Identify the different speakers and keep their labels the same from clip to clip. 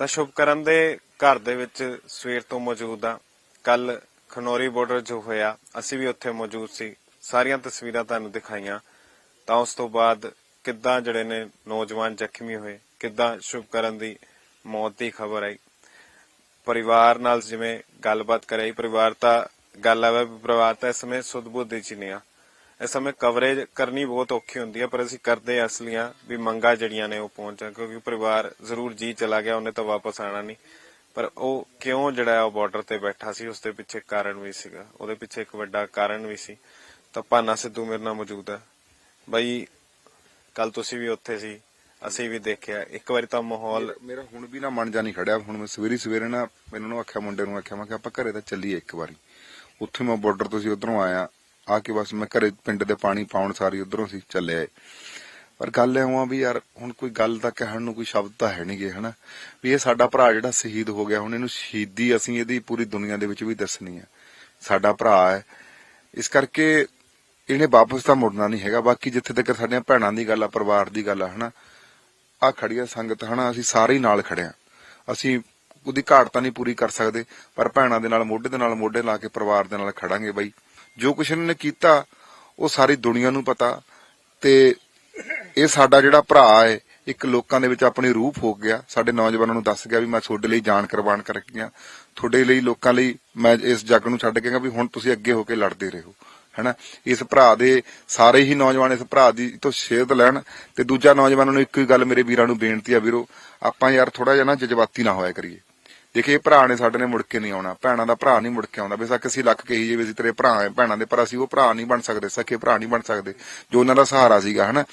Speaker 1: ਤਾਂ ਸ਼ੁਭਕਰਨ ਦੇ ਘਰ ਦੇ ਵਿੱਚ ਸਵੇਰ ਤੋਂ ਮੌਜੂਦ ਆ। ਕੱਲ ਖਨੌਰੀ ਬਾਰਡਰ ਜੋ ਹੋਇਆ। ਅਸੀਂ ਵੀ ਉੱਥੇ ਮੌਜੂਦ ਸੀ। ਸਾਰੀਆਂ ਤਸਵੀਰਾਂ ਤੁਹਾਨੂੰ ਦਿਖਾਈਆਂ। ਤਾਂ ਉਸ ਤੋਂ ਬਾਅਦ ਕਿੱਦਾਂ ਜਿਹੜੇ ਨੇ ਨੌਜਵਾਨ ਜ਼ਖਮੀ ਹੋਏ, ਕਿੱਦਾਂ ਸ਼ੁਭਕਰਨ ਦੀ ਮੌਤ ਦੀ ਖਬਰ ਆਈ। ਪਰਿਵਾਰ ਨਾਲ ਜਿਵੇਂ ਗੱਲਬਾਤ ਕਰਾਈ। ਪਰਿਵਾਰ ਤਾਂ ਗੱਲ ਆਵੇ ਪਰਿਵਾਰ ਤਾਂ ਇਸ ਸਮੇਂ ਸੁਧ-ਬੁੱਧ ਚ ਨਹੀਂ ਆ। ਇਸ ਸਮੇਂ ਕਵਰੇਜ ਕਰਨੀ ਬਹੁਤ ਔਖੀ ਹੁੰਦੀ ਹੈ, ਪਰ ਅਸੀਂ ਕਰਦੇ ਹਾਂ ਅਸਲੀਆਂ ਵੀ ਮੰਗਾ ਜਿਹੜੀਆਂ ਨੇ ਉਹ ਪਹੁੰਚਣ ਕਿਉਂਕਿ ਪਰਿਵਾਰ ਜ਼ਰੂਰ ਜੀ ਚਲਾ ਗਿਆ, ਉਹਨੇ ਤਾਂ ਵਾਪਸ ਆਣਾ ਨਹੀਂ। ਪਰ ਉਹ ਕਿਉਂ ਜਿਹੜਾ ਉਹ ਬਾਰਡਰ ਤੇ ਬੈਠਾ ਸੀ, ਉਸ ਦੇ ਪਿੱਛੇ ਕਾਰਨ ਵੀ ਸੀਗਾ। ਉਹਦੇ ਪਿੱਛੇ ਇੱਕ ਵੱਡਾ ਕਾਰਨ ਵੀ ਸੀ। ਤਾਂ ਭਾਨਾ ਸਿੱਧੂ ਮੇਰੇ ਨਾਲ ਮੌਜੂਦ ਹੈ। ਬਾਈ ਕੱਲ ਤੁਸੀਂ ਵੀ ਉੱਥੇ ਸੀ, ਅਸੀਂ ਵੀ ਦੇਖਿਆ। ਇੱਕ ਵਾਰੀ ਤਾਂ ਮਾਹੌਲ
Speaker 2: ਮੇਰਾ- ਹੁਣ ਵੀ ਨਾ ਮਨ ਜਾ ਨਹੀਂ ਖੜਿਆ। ਹੁਣ ਮੈਂ ਸਵੇਰੀ ਸਵੇਰੇ ਨਾ ਮੈਨੂੰ ਨੂੰ ਆਖਿਆ, ਮੁੰਡੇ ਨੂੰ ਆਖਿਆ, ਮੈਂ ਕਿ ਆਪਾਂ ਘਰੇ ਤਾਂ ਚੱਲੀਏ ਇੱਕ ਵਾਰੀ। ਉੱਥੇ ਮੈਂ ਬਾਰਡਰ ਤੋਂ ਸੀ ਉਧਰੋਂ ਆਇਆ। ਆ ਕੇ ਬਸ ਮੈਂ ਘਰੇ ਪਿੰਡ ਦੇ ਪਾਣੀ ਪਾਉਣ ਸਾਰੀ ਉਧਰੋਂ ਸੀ, ਚੱਲੇ ਆਏ। ਪਰ ਗੱਲ ਐ ਆ ਵੀ ਯਾਰ, ਹੁਣ ਕੋਈ ਗੱਲ ਤਾਂ ਕਹਿਣ ਨੂੰ ਕੋਈ ਸ਼ਬਦ ਤਾਂ ਹੈ ਨਹੀਂਗੇ ਹਨਾ? ਵੀ ਇਹ ਸਾਡਾ ਭਰਾ ਜਿਹੜਾ ਸ਼ਹੀਦ ਹੋ ਗਿਆ, ਹੁਣ ਇਹਨੂੰ ਸ਼ਹੀਦੀ ਅਸੀਂ ਇਹਦੀ ਪੂਰੀ ਦੁਨੀਆ ਦੇ ਵਿੱਚ ਵੀ ਦੱਸਣੀ ਆ। ਸਾਡਾ ਭਰਾ ਹੈ। ਇਸ ਕਰਕੇ ਇਹਨੇ ਵਾਪਸ ਤਾਂ ਮੁੜਨਾ ਨਹੀਂ ਹੈਗਾ। ਬਾਕੀ ਜਿੱਥੇ ਤੱਕ ਸਾਡੀਆਂ ਭੈਣਾਂ ਦੀ ਗੱਲ ਆ, ਪਰਿਵਾਰ ਦੀ ਗੱਲ ਆ, ਹਨਾ? ਆ ਖੜੀਆ ਸੰਗਤ, ਹਨਾ? ਅਸੀਂ ਸਾਰੇ ਹੀ ਨਾਲ ਖੜਿਆ ਅਸੀਂ ਉਹਦੀ ਘਾਟ ਤਾਂ ਨਹੀਂ ਪੂਰੀ ਕਰ ਸਕਦੇ, ਪਰ ਭੈਣਾਂ ਦੇ ਨਾਲ, ਮੋਢੇ ਦੇ ਨਾਲ ਮੋਢੇ ਲਾ ਕੇ ਪਰਿਵਾਰ ਦੇ ਨਾਲ ਖੜਾਂਗੇ ਬਾਈ। ਜੋ ਕੁਛ ਇਹਨਾਂ ਨੇ ਕੀਤਾ, ਉਹ ਸਾਰੀ ਦੁਨੀਆ ਨੂੰ ਪਤਾ। ਤੇ ਇਹ ਸਾਡਾ ਜਿਹੜਾ ਭਰਾ ਹੈ, ਇੱਕ ਲੋਕਾਂ ਦੇ ਵਿੱਚ ਆਪਣੀ ਰੂਹ ਫੋਕ ਗਿਆ। ਸਾਡੇ ਨੌਜਵਾਨਾਂ ਨੂੰ ਦੱਸ ਗਿਆ ਵੀ ਮੈਂ ਤੁਹਾਡੇ ਲਈ ਜਾਨ ਕੁਰਬਾਨ ਕਰ ਗਿਆ ਤੁਹਾਡੇ ਲਈ, ਲੋਕਾਂ ਲਈ ਮੈਂ ਇਸ ਜੱਗ ਨੂੰ ਛੱਡ ਕੇ ਗਿਆ ਵੀ ਹੁਣ ਤੁਸੀਂ ਅੱਗੇ ਹੋ ਕੇ ਲੜਦੇ ਰਹੋ, ਹੈਨਾ? ਇਸ ਭਰਾ ਦੇ ਸਾਰੇ ਹੀ ਨੌਜਵਾਨ ਇਸ ਭਰਾ ਦੀ ਤੋਂ ਸੇਧ ਲੈਣ ਤੇ ਦੂਜਾ ਨੌਜਵਾਨਾਂ ਨੂੰ ਇੱਕੋ ਹੀ ਗੱਲ ਮੇਰੇ ਵੀਰਾਂ ਨੂੰ ਬੇਨਤੀ ਆ ਵੀਰੋ, ਆਪਾਂ ਯਾਰ ਥੋੜਾ ਜਿਹਾ ਨਾ ਜਜ਼ਬਾਤੀ ਨਾ ਹੋਇਆ ਕਰੀਏ। ਦੇਖੇ ਭਰਾ ਨੇ ਸਾਡੇ ਨੇ ਮੁੜ ਕੇ ਨਹੀਂ ਆਉਣਾ, ਭੈਣਾਂ ਦਾ ਭਰਾ ਨਹੀਂ ਮੁੜ ਕੇ ਆਉਂਦਾ। ਬੇਸ਼ੱਕ ਅਸੀਂ ਲੱਖ ਕਹੀ ਜੇ ਵੀ ਅਸੀਂ ਤੇਰੇ ਭਰਾ ਹੈ, ਭੈਣਾਂ ਦੇ, ਪਰ ਅਸੀਂ ਉਹ ਭਰਾ ਨਹੀਂ ਬਣ ਸਕਦੇ ਸਕੇ ਭਰਾ ਨਹੀਂ ਬਣ ਸਕਦੇ, ਜੋ ਉਹਨਾਂ ਦਾ ਸਹਾਰਾ ਸੀਗਾ, ਹਨਾ?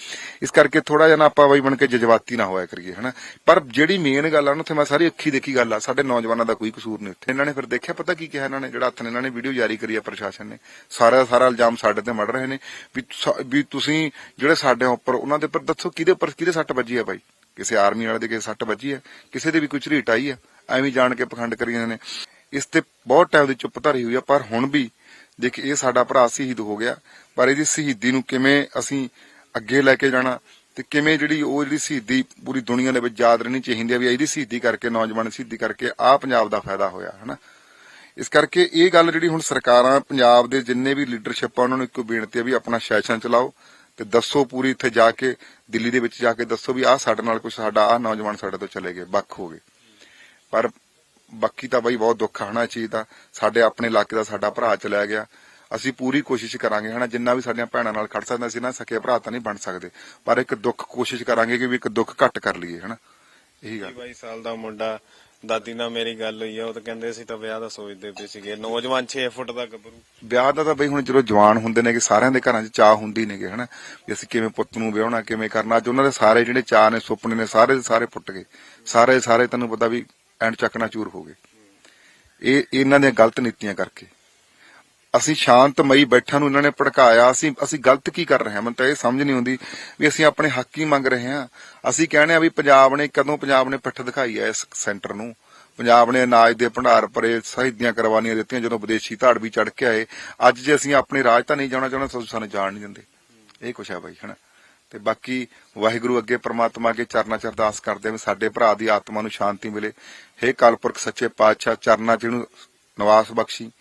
Speaker 2: ਇਸ ਕਰਕੇ ਥੋੜਾ ਜਿਹਾ ਨਾ ਆਪਾਂ ਬਈ ਬਣ ਕੇ ਜਜ਼ਬਾਤੀ ਨਾ ਹੋਇਆ ਕਰੀਏ, ਹਨਾ? ਪਰ ਜਿਹੜੀ ਮੇਨ ਗੱਲ ਆ ਨਾ, ਉੱਥੇ ਮੈਂ ਸਾਰੀ ਅੱਖੀ ਦੇਖੀ ਗੱਲ ਆ, ਸਾਡੇ ਨੌਜਵਾਨਾਂ ਦਾ ਕੋਈ ਕਸੂਰ ਨਹੀਂ ਉੱਥੇ। ਇਹਨਾਂ ਨੇ ਫਿਰ ਦੇਖਿਆ, ਪਤਾ ਕੀ ਕਿਹਾ ਇਹਨਾਂ ਨੇ, ਜਿਹੜਾ ਹੱਥ ਨੇ ਇਹਨਾਂ ਨੇ ਵੀਡੀਓ ਜਾਰੀ ਕਰੀ ਆ ਪ੍ਰਸ਼ਾਸਨ ਨੇ। ਸਾਰਾ ਸਾਰਾ ਇਲਜ਼ਾਮ ਸਾਡੇ ਤੇ ਮੜ ਰਹੇ ਨੇ, ਵੀ ਤੁਸੀਂ ਜਿਹੜੇ ਸਾਡੇ ਉੱਪਰ, ਉਹਨਾਂ ਦੇ ਉੱਪਰ ਦੱਸੋ ਕਿਹਦੇ ਉੱਪਰ ਕਿਹਦੇ ਸੱਟ ਵੱਜੀ ਆ ਬਾਈ? ਕਿਸੇ ਆਰਮੀ ਵਾਲੇ ਦੇ ਕਿਸੇ ਸੱਟ ਵੱਜੀ ਹੈ ਕਿਸੇ ਦੇ ਵੀ ਕੋਈ ਝਰੀਟ ਆਈ ਆ? ਐਵੇਂ ਜਾਣ ਕੇ ਪਖੰਡ ਕਰੀ ਜਾਂਦੇ ਨੇ। ਇਸ ਤੇ ਬਹੁਤ ਟਾਈਮ ਦੀ ਚੁੱਪ ਧਰੀ ਹੋਈ ਆ, ਪਰ ਹੁਣ ਵੀ ਦੇਖ, ਇਹ ਸਾਡਾ ਭਰਾ ਸ਼ਹੀਦ ਹੋ ਗਿਆ। ਪਰ ਇਹਦੀ ਸ਼ਹੀਦੀ ਨੂੰ ਕਿਵੇਂ ਅਸੀਂ ਅੱਗੇ ਲੈ ਕੇ ਜਾਣਾ ਤੇ ਕਿਵੇਂ ਜਿਹੜੀ ਉਹ ਜਿਹੜੀ ਸ਼ਹੀਦੀ ਪੂਰੀ ਦੁਨੀਆ ਦੇ ਵਿੱਚ ਯਾਦ ਰਹਿਣੀ ਚਾਹੀਦੀ ਆ ਵੀ ਇਹਦੀ ਸ਼ਹੀਦੀ ਕਰਕੇ, ਨੌਜਵਾਨ ਸ਼ਹੀਦੀ ਕਰਕੇ ਆ ਪੰਜਾਬ ਦਾ ਫਾਇਦਾ ਹੋਇਆ, ਹਨਾ? ਇਸ ਕਰਕੇ ਇਹ ਗੱਲ ਜਿਹੜੀ ਹੁਣ ਸਰਕਾਰਾਂ, ਪੰਜਾਬ ਦੇ ਜਿੰਨੇ ਵੀ ਲੀਡਰਸ਼ਿਪ ਆ, ਉਹਨਾਂ ਨੂੰ ਇੱਕੋ ਬੇਨਤੀ ਆ ਵੀ ਆਪਣਾ ਸੈਸ਼ਨ ਚਲਾਓ ਤੇ ਦੱਸੋ ਪੂਰੀ ਇੱਥੇ ਜਾ ਕੇ, ਦਿੱਲੀ ਦੇ ਵਿੱਚ ਜਾ ਕੇ ਦੱਸੋ ਵੀ ਆਹ ਸਾਡੇ ਨਾਲ ਕੁਝ ਸਾਡਾ, ਆਹ ਨੌਜਵਾਨ ਸਾਡੇ ਤੋਂ ਚਲੇ ਗਏ, ਵੱਖ ਹੋ ਗਏ। ਪਰ ਬਾਕੀ ਤਾਂ ਬਈ ਬਹੁਤ ਦੁੱਖ ਆਣਾ ਚੀਜ਼ ਦਾ। ਸਾਡੇ ਆਪਣੇ ਇਲਾਕੇ ਦਾ ਸਾਡਾ ਭਰਾ ਚਲਾ ਗਿਆ। ਅਸੀਂ ਪੂਰੀ ਕੋਸ਼ਿਸ਼ ਕਰਾਂਗੇ ਹਨਾ ਜਿੰਨਾ ਵੀ ਸਾਡੀਆਂ ਭੈਣਾਂ ਨਾਲ ਖੜ ਸਕਦਾ ਸੀ ਨਾ ਸਕੇ ਭਰਾ ਤਾਂ ਨਹੀਂ ਬਣ ਸਕਦੇ। ਪਰ ਇੱਕ ਦੁੱਖ ਕੋਸ਼ਿਸ਼ ਕਰਾਂਗੇ ਕਿ ਵੀ ਇੱਕ ਦੁੱਖ ਘੱਟ ਕਰ ਲਈਏ ਹਨਾ। ਇਹੀ ਗੱਲ।
Speaker 1: 22 ਸਾਲ ਦਾ ਮੁੰਡਾ ਦਾਦੀ ਨਾਲ ਮੇਰੀ ਗੱਲ ਹੋਈ ਆ ਉਹ ਤਾਂ ਕਹਿੰਦੇ ਸੀ ਤਾਂ ਵਿਆਹ ਦਾ ਸੋਚਦੇ ਪਏ ਸੀਗੇ। ਨੌਜਵਾਨ 6 ਫੁੱਟ ਦਾ ਗੱਭਰੂ।
Speaker 2: ਵਿਆਹ ਦਾ ਤਾਂ ਬਈ ਹੁਣ ਜਦੋਂ ਜਵਾਨ ਹੁੰਦੇ ਨੇ ਕਿ ਸਾਰਿਆਂ ਦੇ ਘਰਾਂ 'ਚ ਚਾਹ ਹੁੰਦੀ ਨੇਗੇ ਹਨਾ। ਵੀ ਅਸੀਂ ਕਿਵੇਂ ਪੁੱਤ ਨੂੰ ਵਿਆਹਣਾ ਕਿਵੇਂ ਕਰਨਾ। ਅੱਜ ਉਹਨਾਂ ਦੇ ਸਾਰੇ ਜਿਹੜੇ ਚਾਹ ਨੇ ਸੁਪਨੇ ਨੇ ਸਾਰੇ ਦੇ ਸਾਰੇ ਪੁੱਟ ਗਏ। ਸਾਰੇ ਸਾਰੇ ਤੈਨੂੰ ਪਤਾ ਵੀ ਐਂਡ ਚੱਕਣਾ ਹੋ ਗਏ। ਇਹ, ਇਹਨਾਂ ਦੀਆਂ ਗਲਤ ਨੀਤੀਆਂ ਕਰਕੇ। ਅਸੀਂ ਸ਼ਾਂਤਮਈ ਬੈਠਾਂ ਨੂੰ ਇਹਨਾਂ ਨੇ ਭੜਕਾਇਆ। ਅਸੀਂ ਅਸੀਂ ਗਲਤ ਕੀ ਕਰ ਰਹੇ ਹਾਂ? ਮੈਨੂੰ ਤਾਂ ਇਹ ਸਮਝ ਨਹੀਂ ਆਉਂਦੀ ਵੀ ਅਸੀਂ ਆਪਣੇ ਹੱਕ ਹੀ ਮੰਗ ਰਹੇ ਹਾਂ। ਅਸੀਂ ਕਹਿੰਦੇ ਆ ਵੀ ਪੰਜਾਬ ਨੇ ਕਦੋਂ ਪੰਜਾਬ ਨੇ ਪਿੱਠ ਦਿਖਾਈ ਹੈ ਇਸ ਸੈਂਟਰ ਨੂੰ? ਪੰਜਾਬ ਨੇ ਅਨਾਜ ਦੇ ਭੰਡਾਰ ਭਰੇ ਸ਼ਹੀਦੀਆਂ ਕੁਰਬਾਨੀਆਂ ਦਿੱਤੀਆਂ ਜਦੋਂ ਵਿਦੇਸ਼ੀ ਧਾੜ ਵੀ ਚੜ ਕੇ ਆਏ। ਅੱਜ ਜੇ ਅਸੀਂ ਆਪਣੇ ਰਾਜ ਤਾਂ ਨਹੀਂ ਜਾਣਾ ਚਾਹੁੰਦੇ ਸਾਨੂੰ ਜਾਣ ਨਹੀਂ ਦਿੰਦੇ। ਇਹ ਕੁਛ ਹੈ ਬਾਈ, ਹਨਾ? ਤੇ ਬਾਕੀ ਵਾਹਿਗੁਰੂ ਅੱਗੇ ਪ੍ਰਮਾਤਮਾ ਅੱਗੇ ਚਰਨਾਂ 'ਚ ਅਰਦਾਸ ਕਰਦੇ ਹਾਂ ਸਾਡੇ ਭਰਾ ਦੀ ਆਤਮਾ ਨੂੰ ਸ਼ਾਂਤੀ ਮਿਲੇ। ਹੇ ਕਲਪੁਰਖ ਸੱਚੇ ਪਾਤਸ਼ਾਹ ਚਰਨਾਂ 'ਚ ਇਹਨੂੰ ਨਿਵਾਸ ਬਖਸ਼ੀ।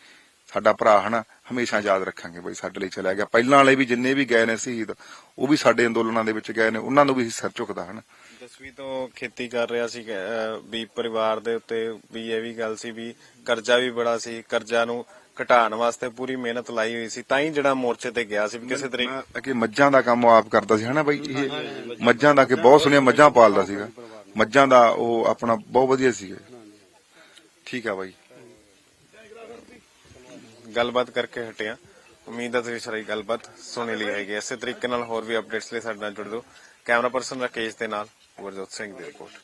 Speaker 2: ਸਾਡਾ ਭਰਾ ਹਨਾ ਹਮੇਸ਼ਾ ਯਾਦ ਰੱਖਾਂਗੇ ਬਈ ਸਾਡੇ ਲਈ ਚਲਾ ਗਿਆ। ਪਹਿਲਾਂ ਵਾਲੇ ਵੀ ਜਿੰਨੇ ਵੀ ਗਏ ਨੇ ਸ਼ਹੀਦ ਉਹ ਵੀ ਸਾਡੇ ਅੰਦੋਲਨਾਂ ਦੇ ਵਿੱਚ ਗਏ ਨੇ ਉਹਨਾਂ ਨੂੰ ਵੀ ਸਿਰ ਝੁਕਦਾ ਹਨਾ।
Speaker 1: ਦਸਵੀਂ ਤੋਂ ਖੇਤੀ ਕਰ ਰਿਹਾ ਸੀ ਅਹ, ਵੀ ਪਰਿਵਾਰ ਦੇ ਉੱਤੇ ਵੀ ਇਹ ਵੀ ਗੱਲ ਸੀ ਵੀ ਕਰਜ਼ਾ ਵੀ ਬੜਾ ਸੀ ਕਰਜ਼ਾ ਨੂੰ ਘਟਾਉਣ ਵਾਸਤੇ ਪੂਰੀ ਮਿਹਨਤ ਲਾਈ ਹੋਈ ਸੀ ਤਾਂ ਹੀ ਜਿਹੜਾ ਮੋਰਚੇ ਤੇ ਗਿਆ ਸੀ ਵੀ ਕਿਸੇ ਤਰੀਕੇ
Speaker 2: ਕਿ ਮੱਝਾਂ ਦਾ ਕੰਮ ਉਹ ਆਪ ਕਰਦਾ ਸੀ ਹਨਾ ਬਾਈ? ਇਹ ਮੱਝਾਂ ਦਾ ਕਿ ਬਹੁਤ ਸੁਣਿਆ ਮੱਝਾਂ ਪਾਲਦਾ ਸੀਗਾ। ਮੱਝਾਂ ਦਾ ਉਹ ਆਪਣਾ ਬਹੁਤ ਵਧੀਆ ਸੀਗਾ। ਠੀਕ ਆ ਬਾਈ।
Speaker 1: ਗੱਲਬਾਤ ਕਰਕੇ ਹਟਿਆ ਉਮੀਦ ਹੈ ਤੁਸੀਂ ਸਾਰੀ ਗੱਲਬਾਤ ਸੁਣ ਲਈ ਹੋਏਗੀ। ਇਸੇ ਤਰੀਕੇ ਨਾਲ ਹੋਰ ਵੀ ਅਪਡੇਟਸ ਲਈ ਸਾਡੇ ਨਾਲ ਜੁੜ ਦਿਓ ਕੈਮਰਾ ਪਰਸਨ ਰਾਕੇਸ਼ ਦੇ ਨਾਲ ਗੁਰਜੋਤ ਸਿੰਘ ਦੀ ਰਿਪੋਰਟ